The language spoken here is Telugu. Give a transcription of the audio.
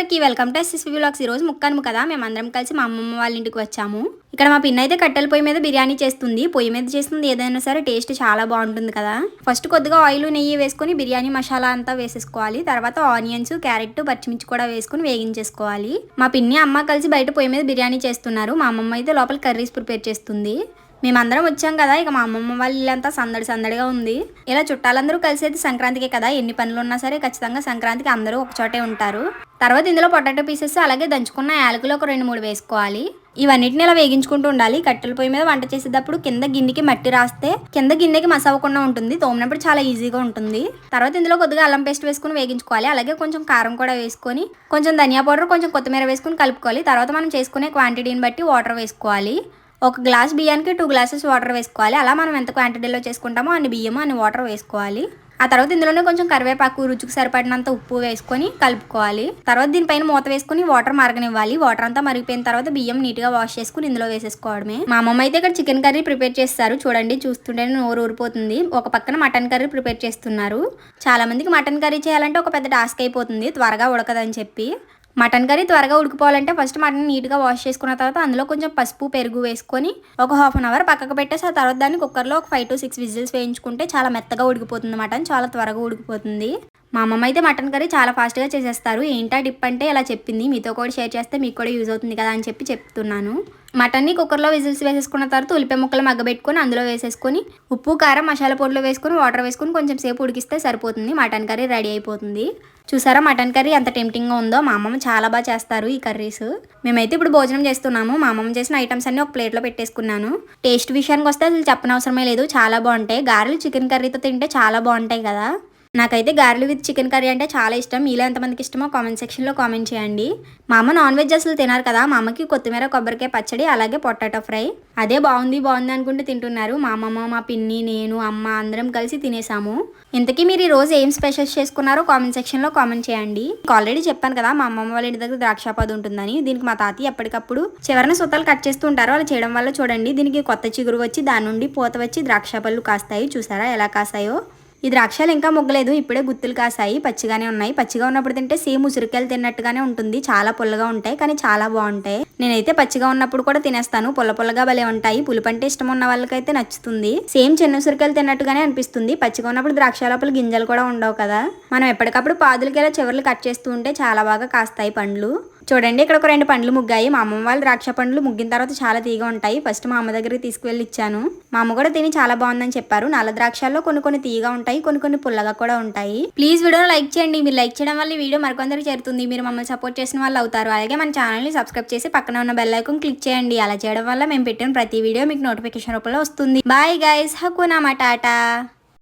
అందరికీ వెల్కమ్ టు ఎస్ఎస్వి బ్లాగ్స్ ఈరోజు ముక్కాను కదా మేము అందరం కలిసి మా అమ్మమ్మ వాళ్ళ ఇంటికి వచ్చాము. ఇక్కడ మా పిన్న అయితే కట్టెల పొయ్యి మీద బిర్యానీ చేస్తుంది. పొయ్యి మీద చేస్తుంది ఏదైనా సరే టేస్ట్ చాలా బాగుంటుంది కదా. ఫస్ట్ కొద్దిగా ఆయిల్ నెయ్యి వేసుకొని బిర్యానీ మసాలా అంతా వేసేసుకోవాలి. తర్వాత ఆనియన్స్ క్యారెట్ పచ్చిమిర్చి కూడా వేసుకొని వేగించేసుకోవాలి. మా పిన్ని అమ్మ కలిసి బయట పొయ్యి మీద బిర్యానీ చేస్తున్నారు. మా అమ్మమ్మ అయితే లోపల కర్రీస్ ప్రిపేర్ చేస్తుంది. మేమందరం వచ్చాం కదా ఇక మా అమ్మమ్మ వాళ్ళ ఇల్లంతా సందడి సందడిగా ఉంది. ఇలా చుట్టాలందరూ కలిసేది సంక్రాంతికే కదా. ఎన్ని పనులు ఉన్నా సరే ఖచ్చితంగా సంక్రాంతికి అందరూ ఒక చోటే ఉంటారు. తర్వాత ఇందులో పొటాటో పీసెస్ అలాగే దంచుకున్న యాలకులు ఒక రెండు మూడు వేసుకోవాలి. ఇవన్నిటిని ఇలా వేగించుకుంటూ ఉండాలి. కట్టెల పొయ్యి మీద వంట చేసేటప్పుడు కింద గిన్నెకి మట్టి రాస్తే కింద గిన్నెకి మసవ్వకుండా ఉంటుంది. తోమినప్పుడు చాలా ఈజీగా ఉంటుంది. తర్వాత ఇందులో కొద్దిగా అల్లం పేస్ట్ వేసుకుని వేగించుకోవాలి. అలాగే కొంచెం కారం కూడా వేసుకొని కొంచెం ధనియా పౌడర్ కొంచెం కొత్తిమీర వేసుకుని కలుపుకోవాలి. తర్వాత మనం చేసుకునే క్వాంటిటీని బట్టి వాటర్ వేసుకోవాలి. ఒక గ్లాస్ బియ్యానికి టూ గ్లాసెస్ వాటర్ వేసుకోవాలి. అలా మనం ఎంత క్వాంటిటీలో చేసుకుంటామో అన్ని బియ్యము అన్ని వాటర్ వేసుకోవాలి. ఆ తర్వాత ఇందులోనే కొంచెం కరివేపాకు రుచికి సరిపడినంత ఉప్పు వేసుకొని కలుపుకోవాలి. తర్వాత దీనిపైన మూత వేసుకుని వాటర్ మరగనివ్వాలి. వాటర్ అంతా మరిగిపోయిన తర్వాత బియ్యం నీట్గా వాష్ చేసుకుని ఇందులో వేసేసుకోవడమే. మా అమ్మమ్మ అయితే ఇక్కడ చికెన్ కర్రీ ప్రిపేర్ చేస్తారు. చూడండి చూస్తుంటే నోరు ఊరిపోతుంది. ఒక పక్కన మటన్ కర్రీ ప్రిపేర్ చేస్తున్నారు. చాలా మందికి మటన్ కర్రీ చేయాలంటే ఒక పెద్ద టాస్క్ అయిపోతుంది. త్వరగా ఉడకదని చెప్పి. మటన్ కర్రీ త్వరగా ఉడికిపోవాలంటే ఫస్ట్ మటన్ నీట్గా వాష్ చేసుకున్న తర్వాత అందులో కొంచెం పసుపు పెరుగు వేసుకొని ఒక హాఫ్ అన్ అవర్ పక్కకు పెట్టేసి ఆ తర్వాత దాన్ని కుక్కర్లో ఒక ఫైవ్ టు సిక్స్ విజిల్స్ వేయించుకుంటే చాలా మెత్తగా ఉడికిపోతుంది మటన్ చాలా త్వరగా ఉడికిపోతుంది. మా అమ్మమ్మ అయితే మటన్ కర్రీ చాలా ఫాస్ట్గా చేసేస్తారు. ఏంటా టిప్ అంటే ఇలా చెప్పింది. మీతో కూడా షేర్ చేస్తే మీకు కూడా యూజ్ అవుతుంది కదా అని చెప్పి చెప్తున్నాను. మటన్ని కుక్కర్లో విజిల్స్ వేసేసుకున్న తర్వాత ఉల్లిపాయ ముక్కలు మగ్గబెట్టుకొని అందులో వేసేసుకొని ఉప్పు కారం మసాలా పొడిలో వేసుకొని వాటర్ వేసుకొని కొంచెం సేపు ఉడికిస్తే సరిపోతుంది. మటన్ కర్రీ రెడీ అయిపోతుంది. చూసారా మటన్ కర్రీ ఎంత టెంప్టింగ్గా ఉందో? మా అమ్మమ్మ చాలా బాగా చేస్తారు ఈ కర్రీస్. మేమైతే ఇప్పుడు భోజనం చేస్తున్నాము. మా అమ్మమ్మ చేసిన ఐటమ్స్ అన్ని ఒక ప్లేట్లో పెట్టేసుకున్నాను. టేస్ట్ విషయానికి వస్తే అసలు చెప్పనవసరమే లేదు. చాలా బాగుంటాయి. గారెలు చికెన్ కర్రీతో తింటే చాలా బాగుంటాయి కదా. నాకైతే గారెలు విత్ చికెన్ కర్రీ అంటే చాలా ఇష్టం. మీలో ఎంతమందికి ఇష్టమో కామెంట్ సెక్షన్లో కామెంట్ చేయండి. మా అమ్మ నాన్ వెజ్ అసలు తినారు కదా. మా అమ్మకి కొత్తిమీర కొబ్బరికాయ పచ్చడి అలాగే పొటాటో ఫ్రై. అదే బాగుంది బాగుంది అనుకుంటూ తింటున్నారు. మా అమ్మమ్మ మా పిన్ని నేను అమ్మ అందరం కలిసి తినేసాము. ఇంతకీ మీరు ఈ రోజు ఏం స్పెషల్స్ చేసుకున్నారో కామెంట్ సెక్షన్లో కామెంట్ చేయండి. ఆల్రెడీ చెప్పాను కదా మా అమ్మమ్మ వాళ్ళ ఇంటి దగ్గర ద్రాక్షాపాదు ఉంటుందని. దీనికి మా తాతయ్య ఎప్పటికప్పుడు చివరిన సుతలు కట్ చేస్తూ ఉంటారు. అలా చేయడం వల్ల చూడండి దీనికి కొత్త చిగురు వచ్చి దాని నుండి పూత వచ్చి ద్రాక్ష పళ్ళు కాస్తాయి. చూసారా ఎలా కాస్తాయో? ఈ ద్రాక్షాలు ఇంకా మొగ్గలేదు ఇప్పుడే గుత్తులు కాసాయి పచ్చిగానే ఉన్నాయి. పచ్చిగా ఉన్నప్పుడు తింటే సేమ్ ఉసిరికాయలు తిన్నట్టుగానే ఉంటుంది. చాలా పుల్లగా ఉంటాయి కానీ చాలా బాగుంటాయి. నేనైతే పచ్చిగా ఉన్నప్పుడు కూడా తినేస్తాను. పుల్ల పుల్లగా భలే ఉంటాయి. పులుపంటే ఇష్టం ఉన్న వాళ్ళకైతే నచ్చుతుంది. సేమ్ చిన్న ఉసిరికాయలు తిన్నట్టుగానే అనిపిస్తుంది. పచ్చిగా ఉన్నప్పుడు ద్రాక్ష లోపల గింజలు కూడా ఉండవు కదా. మనం ఎప్పటికప్పుడు పాదులకి ఇలా చివర్లు కట్ చేస్తూ ఉంటే చాలా బాగా కాస్తాయి పండ్లు. చూడండి ఇక్కడ ఒక రెండు పండ్లు ముగ్గాయి. మా అమ్మమ్మ వాళ్ళు ద్రాక్ష పండ్లు ముగ్గిన తర్వాత చాలా తీగా ఉంటాయి. ఫస్ట్ మా అమ్మ దగ్గరికి తీసుకువెళ్ళి ఇచ్చాను. మా అమ్మ కూడా తిని చాలా బాగుందని చెప్పారు. నల్ల ద్రాక్షల్లో కొన్ని కొన్ని తీగా ఉంటాయి కొన్ని కొన్ని పుల్లగా కూడా ఉంటాయి. ప్లీజ్ వీడియో లైక్ చేయండి. మీరు లైక్ చేయడం వల్ల వీడియో మరికొందరికి చేరుతుంది. మీరు మమ్మల్ని సపోర్ట్ చేసిన వాళ్ళు అవుతారు. అలాగే మన ఛానల్ని సబ్స్క్రైబ్ చేసి పక్కన ఉన్న బెల్ ఐకాన్ క్లిక్ చేయండి. అలా చేయడం వల్ల మేము పెట్టిన ప్రతి వీడియో మీకు నోటిఫికేషన్ రూపంలో వస్తుంది. Bye guys. హకునా మా టాటా.